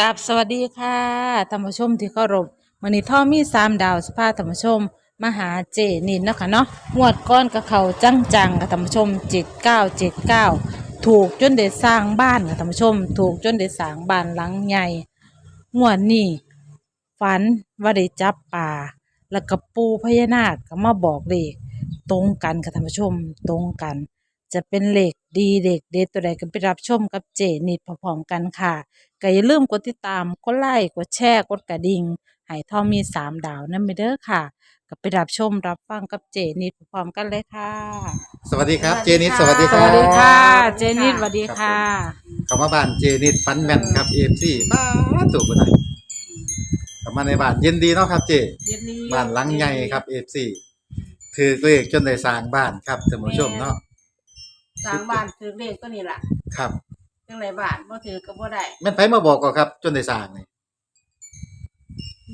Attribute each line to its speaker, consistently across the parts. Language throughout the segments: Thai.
Speaker 1: กับสวัสดีค่ะท่านผู้ชมที่เคารพวันนี้ท่อมีสามดาวสภาท่านผู้ชม มหาเจนินนะคะเนาะงวดก้อนกับเขาจังจังๆค่ะท่านผู้ชมเจ็ดเก้าเจ็ดเก้าถูกจนได้สร้างบ้านค่ะท่านผู้ชม ถูกจนได้สร้างบ้านหลังใหญ่งวดนี้ฝันว่าได้จับป่า แล้วก็ปูพญานาคก็มาบอกเลขตรงกันค่ะท่านผู้ชมตรงกัน จะเป็นเลข ดีเลขเด็ดตัวใดก็ไปรับชมกับเจนิดพร้อมๆกันค่ะก็อย่าลืมกดติดตามกดไลค์กดแชร์กดกระดิ่งให้ทอมมีสามดาวนั่นไปเด้อค่ะก็ไปรับชมรับฟังกับเจนิดพร้อมๆกันเลยค่ะ
Speaker 2: สวัสดีครับ
Speaker 3: สวัส
Speaker 2: เจ
Speaker 3: ดี
Speaker 2: นิด
Speaker 3: ค่ะ
Speaker 2: สวัสดี
Speaker 1: ส
Speaker 2: ครับ
Speaker 1: วัสดีค่ะ
Speaker 3: สวัส
Speaker 1: เจ
Speaker 3: ดีค่ะ
Speaker 1: นิดสวัสดีค่ะ
Speaker 2: เข้ามาบ้านเจนิดฟันแม่นครับเอฟซีบ้านตัวคนไหนเข้ามาในบ้านเย็นดีเนาะครับเจ
Speaker 3: เย็นนี้
Speaker 2: บ้านหลังใหญ่ครับเอฟซีถือเลขจนได้สร้างบ้านครับท่านผู้ชมเนาะ
Speaker 3: สร้างบ้านถือเลขก็นี่แหละ
Speaker 2: ครับ
Speaker 3: จังไรบ้านบ่ถือก็บ่ได้
Speaker 2: แม่นไผมาบอกก็ครับ จนได้สร้างนี่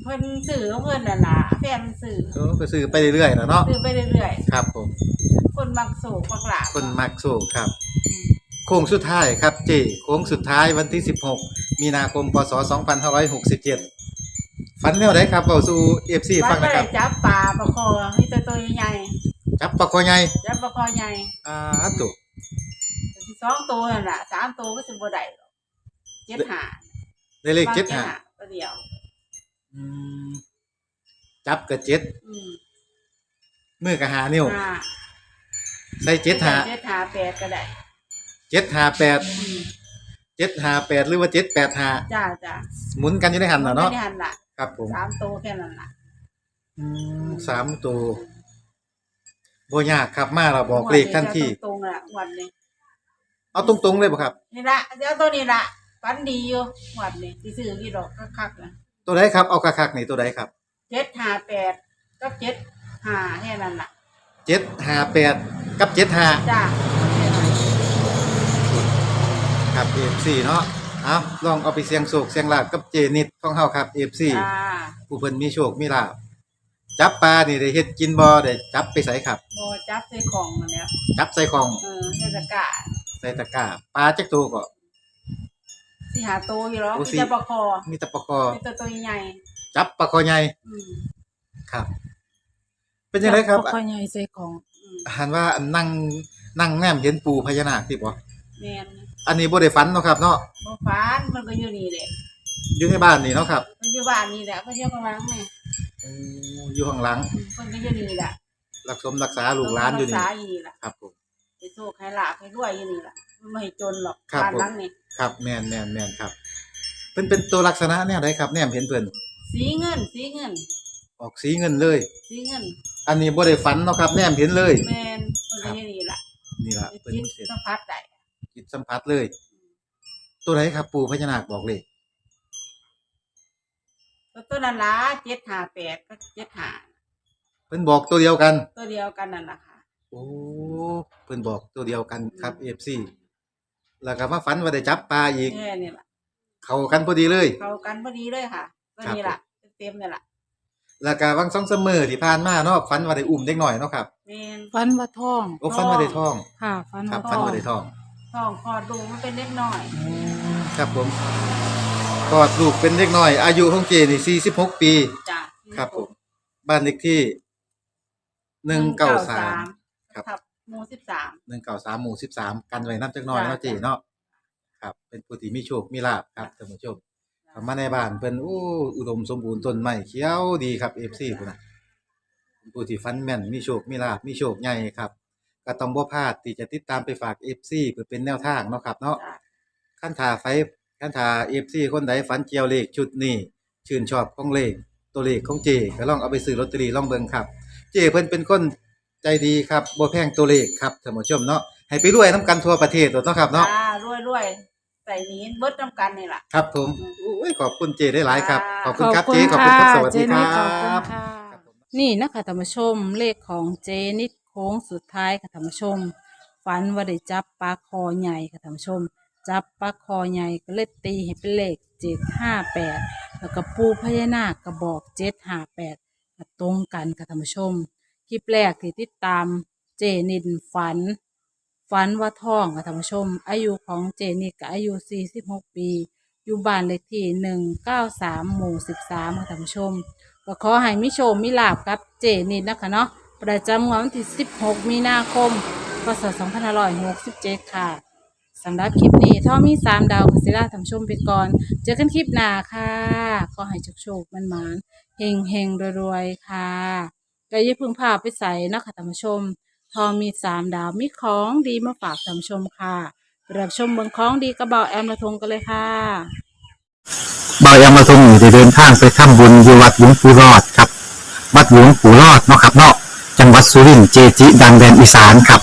Speaker 3: เพิ่นซื้อของเพิ่นน่ะล่ะแฟนมันซื้อ
Speaker 2: โอ้ก็ซื้อไปเรื่อยๆแล้วเนาะ
Speaker 3: ซื้อไปเรื่อย
Speaker 2: ครับผม
Speaker 3: ๆคนมักโศกมักหลาบ
Speaker 2: คนมักสู้ครับโค้งสุดท้ายครับเจโค้งสุดท้ายวันที่ 16 มีนาคมพศ2567ฝันแนวไหนครับเบาสู่ FC ฟั
Speaker 3: ฟั
Speaker 2: ง
Speaker 3: ง
Speaker 2: หนะค
Speaker 3: ได้
Speaker 2: รับ
Speaker 3: จับปลาปลาคอให้ตัวตัวใหญ่
Speaker 2: จับปลาคอใหญ่
Speaker 3: ๆจับปลาคอใหญ่
Speaker 2: อ่าตุ
Speaker 3: สองตัวนั่นล่ะสามตัวก็สิบ่ได้หรอกเจ็ดหา
Speaker 2: ได้เลขเจ็ด
Speaker 3: บาง
Speaker 2: หา
Speaker 3: ตัวเดียว
Speaker 2: อืมจับกับเจ็ด
Speaker 3: อืม
Speaker 2: มือกับหานิ้ว
Speaker 3: ห้า
Speaker 2: ใส่เจ็ดหา
Speaker 3: เจ็ดหาแปดก็ได้
Speaker 2: เจ็ดหาแปด
Speaker 3: อืม
Speaker 2: เจ็ดหาแปดหรือว่าเจ็ดแปดหา
Speaker 3: จ้าจ้า
Speaker 2: หมุนกันอยู่ในหันน่ะเนาะ
Speaker 3: ไม่ได้หันล่ะ
Speaker 2: ครับผม
Speaker 3: สามตัวแค่นั้นล่ะ
Speaker 2: อืมสามตัวโบยากครับมาเราบอกเลขทันที
Speaker 3: ตรงๆอะวันนี้
Speaker 2: เอาตรงๆเลยบ่ครับ
Speaker 3: นี่ละเดี๋ยวตัวนี้ละฝันดีอยู่วันนี้สิซื้อกี่ดอกคักๆนะ
Speaker 2: ตัวใดครับเอาคักๆนี่ตัวใดครับ
Speaker 3: เจ็ดห้าแปดก็เจ็ดห้าแค่นั้นล่ะ
Speaker 2: เจ็ดหาแปดกับเจ็ดหา
Speaker 3: จ้า
Speaker 2: ครับเอฟซีเนาะเอาลองเอาไปเสียงโศกเสียงลาบกับเจนิดของเฮาครับเอฟซี
Speaker 3: จ้า
Speaker 2: ผู้เพิ่นมีโชคมีลาบจับปลานี่ได้เฮ็ดกินบ่ได้จับไปใส่ครับ
Speaker 3: โบจับใส่ของมันแล้ว
Speaker 2: จับใส่ของ
Speaker 3: เออเทศกาล
Speaker 2: ใส่ตะกร้าปลาจักตัวก็
Speaker 3: สิหาตัวอยู่หรอก
Speaker 2: โอ้สิ
Speaker 3: มีจะประคอ
Speaker 2: มีแตะปลาคอ
Speaker 3: มีตัวตัวใหญ่
Speaker 2: จับปลาคอใหญ่
Speaker 3: อืม
Speaker 2: ครับ เป็นยังไงครับ
Speaker 1: ค่อยใหญ่ใส่ของ
Speaker 3: อืม
Speaker 2: หันว่านั่งนั่งแนมเห็นปูพญานาคที่บ่
Speaker 3: แม่น
Speaker 2: อันนี้บ่ได้ฝันเนาะครับ เนาะ
Speaker 3: บ่ฟ้านมันก็อยู่นี่แหละ
Speaker 2: อยู่ในบ้านนี่เนาะครับ
Speaker 3: มันอยู่บ้านนี่แหละก็อยู่ข้างหลังนี่
Speaker 2: อืมอยู่ข้างหลัง
Speaker 3: อืมมันก็อยู่นี่แหละ
Speaker 2: รักสมรักษาลูกหลานอยู่
Speaker 3: รั
Speaker 2: นี่
Speaker 3: กษาอยู่นี่แหละ
Speaker 2: ครับผม
Speaker 3: ให้โชคให้ลาภให้รวยอยู่นี่แหละมันไม่ให้จนหรอก
Speaker 2: ครับ
Speaker 3: บ้าน
Speaker 2: ผม
Speaker 3: หลังนี่
Speaker 2: ครับแม่นแม่นแม่นครับ เพิ่นเป็นตัวลักษณะแนวใดครับแนมเห็นเพิ่น
Speaker 3: สีเงินสีเงิน
Speaker 2: ออกสีเงินเลย
Speaker 3: สีเงิน
Speaker 2: อันนี้บ่ได้ฝันเนาะครับแนมเห็นเลย
Speaker 3: แมนมันก็อยู่นี่แหละ
Speaker 2: นี่ล่ะเพิ่น
Speaker 3: จิต
Speaker 2: มีเส้น
Speaker 3: สัมผัสได้
Speaker 2: จิตสัมผัสเลย ตัวไหนครับ ปู่พญานาคบอกเลย
Speaker 3: ตัวตัวนั้นละเจ็ดหาแปดก็เจ็ดหา
Speaker 2: เพิ่นบอกตัวเดียวกัน
Speaker 3: ตัวเดียวกันนั่นแหละค่ะ
Speaker 2: โอ้เพิ่นบอกตัวเดียวกันครับ FC แล้วก็มาฝันว่าได้จับปลาอีก
Speaker 3: แค่นี่แหละ
Speaker 2: เข้ากันพอดีเลย
Speaker 3: เข้ากันพอดีเลยค่ะตัวนี้ล่ะเต็มๆนี่แหละ
Speaker 2: แล้วก็วังสองเสมอที่ผ่านมาเนาะฝันว่าได้อุ้มเด็กหน่อยเนาะครับ
Speaker 3: แมน
Speaker 1: ฟันว่าท้อง
Speaker 2: โอ้ฝันว่าได้ท้อง
Speaker 1: ค่ะฟัน
Speaker 2: ครับ
Speaker 1: ว่า
Speaker 2: ฝัน
Speaker 1: ท้อง
Speaker 2: ว่าได้ท้อง
Speaker 3: ท้องคลอดดูมันเป็นเล็กน้อย
Speaker 2: ครับผมกอดลูกเป็นเด็กน้อย อายุของเจนี่46 ปี
Speaker 3: จ้ะ
Speaker 2: ครับผม บ้านเลขที่ 193 ครับ
Speaker 3: ครับหมู่สิบสาม
Speaker 2: 193หมู่13กันไว้นำจักหน่อยเนาะเจเนาะครับ เป็นผู้ที่มีโชคมีลาภครับท่านผู้ชมเข้ามาในบ้านเพิ่นโอ้อุดมสมบูรณ์ต้นไม้เขียวดีครับ FC พุ่นน่ะเป็นผู้ที่ฟันแม่นมีโชคมีลาภมีโชคใหญ่ครับก็ต้องบ่พลาดที่จะติดตามไปฝาก FC เพื่อเป็นแนวทางเนาะครับเนาะ
Speaker 3: จ้ะ
Speaker 2: ขั้นถาไฟขั้นถา FC คนใดฝันเกี่ยวเลขชุดนี้ ชื่นชอบของเลขตัวเลขของเจก็ลองเอาไปซื้อลอตเตอรี่ลองเบิ่งครับ เจเพิ่นเป็นคน ใจดีครับบ่แพงตัวเลขครับท่านผู้ชมเนาะให้ไปรวยน้ำกันทั่วประเทศตัวเนาะครับเนาะ
Speaker 3: จ้ารวยรวยๆใส่หนี้เบิดน้ำกันนี่แหละ
Speaker 2: ครับผมอุ้ยขอบคุณเจได้หลายครับข
Speaker 3: ค่ะ
Speaker 2: อบคุณครับเจขอบคุณครับสวัสดีครั
Speaker 1: เจนิดขอบคุณ
Speaker 2: บ
Speaker 1: ค่ะ นี่นะคะท่านผู้ชมเลขของเจนิดโค้งสุดท้ายค่ะท่านผู้ชม ฝันว่าได้จับปลาคอใหญ่ค่ะท่านผู้ชม จับปลาคอใหญ่ก็เลยตีให้เป็นเลขเจ็ดห้าแปดแล้วก็ปูพญานาคก็บอกเจ็ดห้าแปดตรงกันค่ะท่านผู้ชม คลิปแรกที่ติดตามเจนินฝัน ฝันว่าท้องค่ะท่านผู้ชม อายุของเจนิดก็อายุ 46 ปี อยู่บ้านเลขที่หนึ่งเก้าสามหมู่สิบสามค่ะท่านผู้ชม ก็ขอให้มิโชมมิลาบกับเจนิดนะคะเนาะประจำงวดวันที่สิบหกมีนาคมพศสองพันห้าร้อยหกสิบเจ็ดค่ะสำหรับคลิปนี้ถ้ามีสามดาวกัสิลาท่านผู้ชมไปก่อน เจอกันคลิปหน้าค่ะ ขอให้โชคๆมันหมานเฮงเฮงรวยๆ ค่ะ ก็อย่าพึ่งพาไปใส่นะคะท่านผู้ชม ทองมีสามดาวมีของดีมาฝากท่านผู้ชมค่ะรับชมเบืองของดีกระเบาแอมละทงกันเลยค่ะ
Speaker 2: บายามาทรงอยู่ได้เดินทางไปทำบุญยวัดหลวงปู่รอดครับ วัดหลวงปู่รอดเนาะครับเนาะจังหวัดสุรินทร์เจจิดังแดนอีสานครับ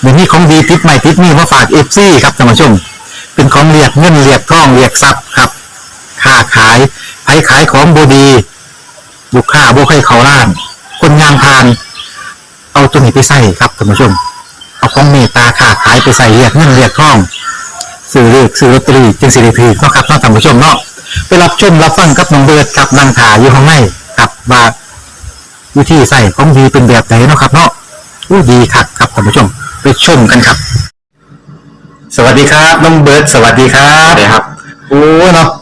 Speaker 2: เดี๋ยวนี้ของดีติดใหม่ติดนี่มาฝากเอฟซีครับท่านผู้ชม เป็นของเรียกเงินเรียกทองเรียกทรัพย์ครับค้าขายไผขายของบดี บุกค้าบุกให้เขาล้าน นงานพาน เอาตัวนี้ไปใส่ครับท่านผู้ชม เอาของเมตตาค้าขายไปใส่เรียกเงินเรียกทองซื้อเลขซื้อลอตเตอรี่จึงสิริพีกเนาะครับเนาะท่านผู้ชมเนาะไปรับชมรับฟังกับน้องเบิร์ดกับนางถาอยู่ข้างในกับว่าวิธีใส่ของดีเป็นแบบไหนเนาะครับเนาะอู้ดีคักครับท่านผู้ชมไปชมกันครับ สวัสดีครับน้องเบิร์ดสวัสดีครับสวัสดีครับโอ้เนาะอ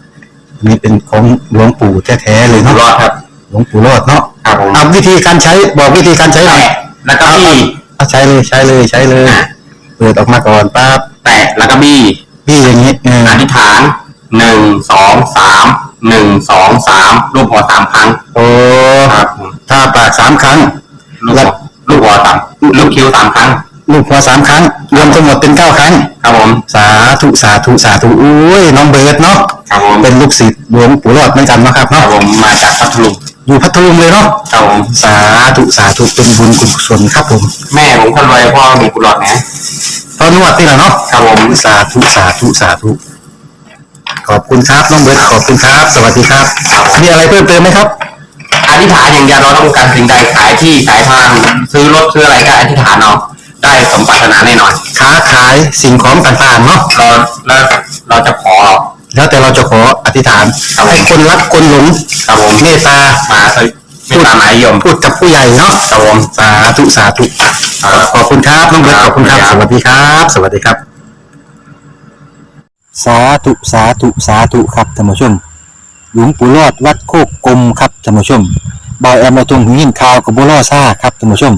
Speaker 2: นนี้เป็นของหลวงปู่แท้ๆเลย
Speaker 4: อยู่
Speaker 2: เนาะ
Speaker 4: รอดครับ
Speaker 2: หลวงปู่รอดเนาะ
Speaker 4: ครับผม
Speaker 2: เอาวิธีการใช้บอกวิธีการใช้หน่อย
Speaker 4: แตะแล้วก็บี้
Speaker 2: เอาใช้เลยใช้เลยใช้เลยเปิดออกมาก่อนปั๊บ
Speaker 4: แตะแล้วก็บี้
Speaker 2: พี่อย่างนี้เออ
Speaker 4: อธิษฐานหนึ่งสองสามหนึ่งสองสามรูปหัวสามครั้ง
Speaker 2: โอ้
Speaker 4: ครับผม
Speaker 2: ถ้าปากสามครั้ง
Speaker 4: ลูกหัวลูกหัวสามลูกคิ้วสามครั้ง
Speaker 2: ลูกหัวสามครั้ง รวมทั้งหมดเป็นเก้าครั้ง
Speaker 4: ครับผม
Speaker 2: สาธุสาธุสาธุอุ้ยน้องเบิร์ดเนาะ
Speaker 4: ครับผม
Speaker 2: เป็นลูกศิษย์หลวงปู่รอดเหมือนกันเนาะครับ
Speaker 4: ครับ
Speaker 2: เนาะ
Speaker 4: ผมมาจากพัทลุง
Speaker 2: อยู่พัทลุงเลยเนาะ
Speaker 4: ครับผม
Speaker 2: สาธุสาธุเป็นบุญกุศลครับผม
Speaker 4: แม่ผมคนรวยพ่อมีกุหลาบนะ
Speaker 2: ตอนนวดนี่แหละเนาะ
Speaker 4: ครับผม
Speaker 2: สาธุสาธุสาธุขอบคุณครับน้องเบิร์ตขอบคุณครับ สวัสดีครับมีอะไรเพิ่มเติมไหมครับ
Speaker 4: อธิษฐานอย่างเดียวเราต้องการสิ่งใดขายที่ขายทางซื้อรถซื้ออะไรก็อธิษฐานเอาได้สมปรารถนาแน่นอน
Speaker 2: ค้าขายสิ่งของต่างๆเนาะ
Speaker 4: เราแล้วเราจะขอ
Speaker 2: แล้วแต่เราจะขออธิษฐาน
Speaker 4: ครับผม
Speaker 2: ให้คนรักคนหลง
Speaker 4: ครับผม
Speaker 2: เมตตา
Speaker 4: มาสไม่ตามหมายยม
Speaker 2: พูดกับผู้ใหญ่เนาะ
Speaker 4: ครับผม
Speaker 2: สาธุสาธุ
Speaker 4: ครับ
Speaker 2: ขอบคุณครับน้องเบิร์ตขอบคุณครับสวัสดีครับ สวัสดีครับ สาธุสาธุสาธุครับท่านผู้ชม หลวงปู่รอดวัดโคกกลมครับท่านผู้ชมบอยแอมมาตรงหินข่าวกับบัวล่อซ่าครับท่านผู้ชม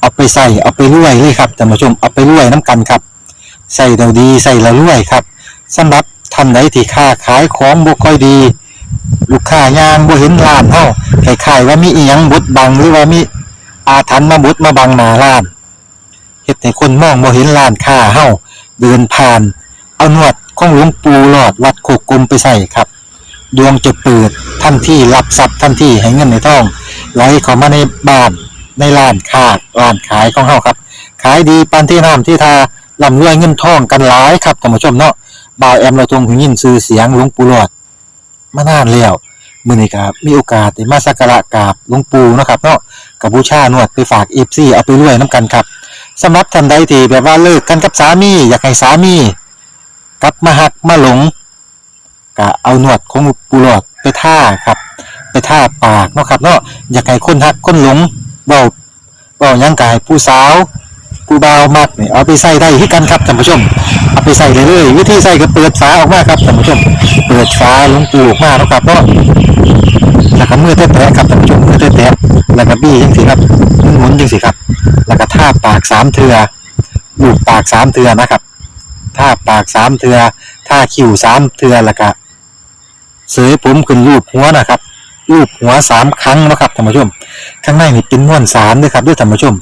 Speaker 2: เอาไปใส่เอาไปรวยเลยครับท่านผู้ชมเอาไปรวยน้ำกันครับใส่เราดีใส่เรารวยครับสำหรับ ท่านใดที่ค้าขายของบ่ค่อยดี ลูกค้ายางบ่เห็นร้านเฮาคล้ายว่ามีอีหยังบดบังหรือว่ามีอาถรรพ์มาบดมาบังหน้าร้านเฮ็ดให้คนมองบ่เห็นร้านค้าเฮาเดินผ่าน เอาหนวดของหลวงปู่หลอดวัดโคกกลมไปใส่ครับ ดวงจะเปิดทันที่รับทรัพย์ทันที่ให้เงินในท้องไหลเข้ามาในบ้านในร้านค้าร้านขายของเฮาครับ ขายดีปานที่น้ำที่ทาร่ำรวยเงินทองกันหลายครับท่านผู้ชมเนาะ บ่าวแอมเราทรงหูยินชื่อเสียงหลวงปู่หลอดมานานแล้วมื้อนี้ก็มีโอกาสได้มาสักการะกราบหลวงปู่เนาะครับเนาะกับบูชานวดไปฝาก FC เอาไปรวยนํกันครับสำหรับท่านใดที่แบบว่าเลิกกันกับสามีอยากให้สามีกลับมาหักมาหลงก็เอาหนวดของปูหลอดไปท่าครับ ไปท่าปากเนาะครับเนาะอยากให้คนหักคนหลงเบาเบายังกายผู้สาว ผู้บ่าวมักนี่เอาไปใส่ได้ที่กันครับท่านผู้ชม เอาไปใส่เลยเลยวิธีใส่ก็เปิดฝาออกมาครับท่านผู้ชม เปิดฝาลงปูออกมาเนาะครับเนาะแล้วก็มือแตะๆครับท่านผู้ชมมือแตะๆแล้วก็บี้จังสิครับหมุนๆจังสิครับ แล้วก็ท่าปากสามเทือลูบปากสามเทือนะครับท่าปากสามเทือท่าคิ้วสามเทือแล้วก็เสยผมขึ้นรูปหัวนะครับรูปหัวสามครั้งนะครับท่านผู้ชม ข้างในนี่เป็นม้วนสารด้วยครับด้วยท่านผู้ชม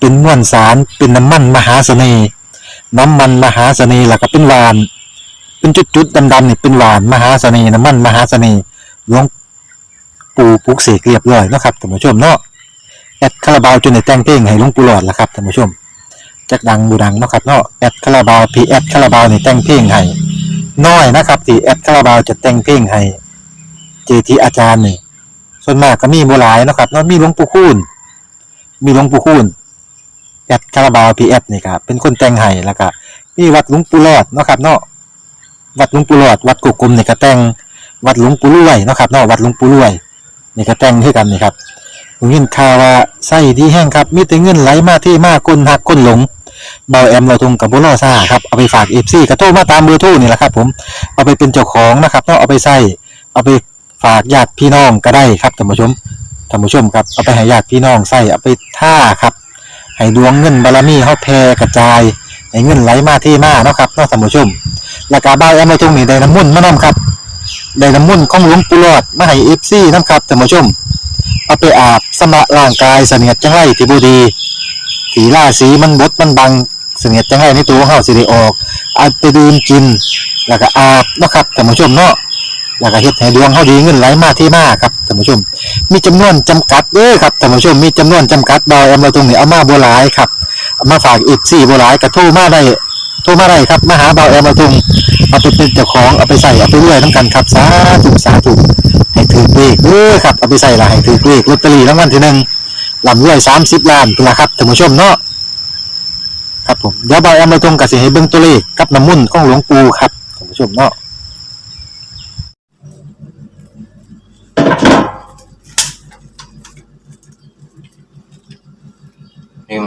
Speaker 2: เป็นมวนสารเป็นน้ำมันมหาเสน่ห์น้ำมันมหาเสน่ห์ล้วก็เป็นหวาน เป็นจุดๆดำๆนี่เป็นหวานมหาเสน่ห์น้ำมันมหาเสน่ห์หลวงปู่ปุกเสกเรียบร้อยนะครับท่านผู้ชมเนาะแอดคาราบาวจนในแต่งเพลงให้หลวงปู่หลอดละครับท่านผู้ชมจักดังบูดังนะครับเนาะแอดคาราบาวพีแอดคาราบาวนี่แต่งเพลงให้น้อยนะครับที่แอดคาราบาวจะแต่งเพลงให้เจทีอาจารย์นี่ส่วนมากก็มีบ่หลายนะครับเนาะมีหลวงปู่คูณมีหลวงปู่คูณ แอดคาราบาวพีแอดนี่ครับเป็นคนแต่งให้แล้วก็มีวัดหลวงปู่รอดเนาะครับเนาะวัดหลวงปู่รอด วัดกุกกลมนี่ก็แต่งวัดหลวงปู่รวยเนาะครับเนาะวัดหลวงปู่รวยนี่ก็แต่งคือกันนี่ครับผมยินข่าวว่าไส้ดีแห้งครับมีแต่เงินไหลมาที่มาคนหักคนหลงเบาแอมเราทงกับบุรอซ่าครับเอาไปฝากเอฟซีกระโทรมาตามเบอร์โทรนี่แหละครับผมเอาไปเป็นเจ้าของนะครับเนาะเอาไปใส่เอาไปฝากญาติพี่น้องก็ได้ครับท่านผู้ชมท่านผู้ชมครับเอาไปให้ญาติพี่น้องใส่เอาไปท่าครับ ให้ดวงเงินบารมีเฮาแผ่กระจายให้เงินไหลมาที่มาเนาะครับเนาะท่านผู้ชมแล้วก็เบาแอมเราทงนี่ได้น้ำมุ่นมานํครับได้น้ำมุ่นของหลวงปู่หลอดมาให้เอฟซีนํครับท่านผู้ชมเอาไปอาบสำระร่างกายเสนียดจังไรที่บูดีสีล่าสีมันบดมันบังเสนียดจังไรในตัวของเฮาสิได้ออกเอาไปดื่มกิน แล้วก็อาบเนาะครับท่านผู้ชมเนาะ แล้วก็เฮ็ดให้ดวงเฮาดีเงินไหลมาที่มาครับท่านผู้ชม มีจำนวนจำกัดเด้อครับท่านผู้ชมมีจำนวนจำกัดดอยเอามาตรงนี้เอามาบ่หลายครับเอามาฝากอีก4บ่หลายก็โทรมาได้โทรมาได้ครับมาหาเบาแอมมาตรงเอาไปเป็นเจ้าของเอาไปใส่เอาไปเรื่อยนํกันครับสาธุสาธุให้ถือเลขเด้อครับเอาไปใส่ละให้ถือเลขลอตเตอรี่รางวัลที่หนึ่งลำรวยสามสิบล้านเป็นละครับท่านผู้ชมเนาะครับผมเดี๋ยวบอยเอามาตรงกับสิให้เบิ่งตัวเลขกับน้ำมุ่นของหลวงปู่ครับท่านผู้ชมเนาะ
Speaker 4: นี่คุณ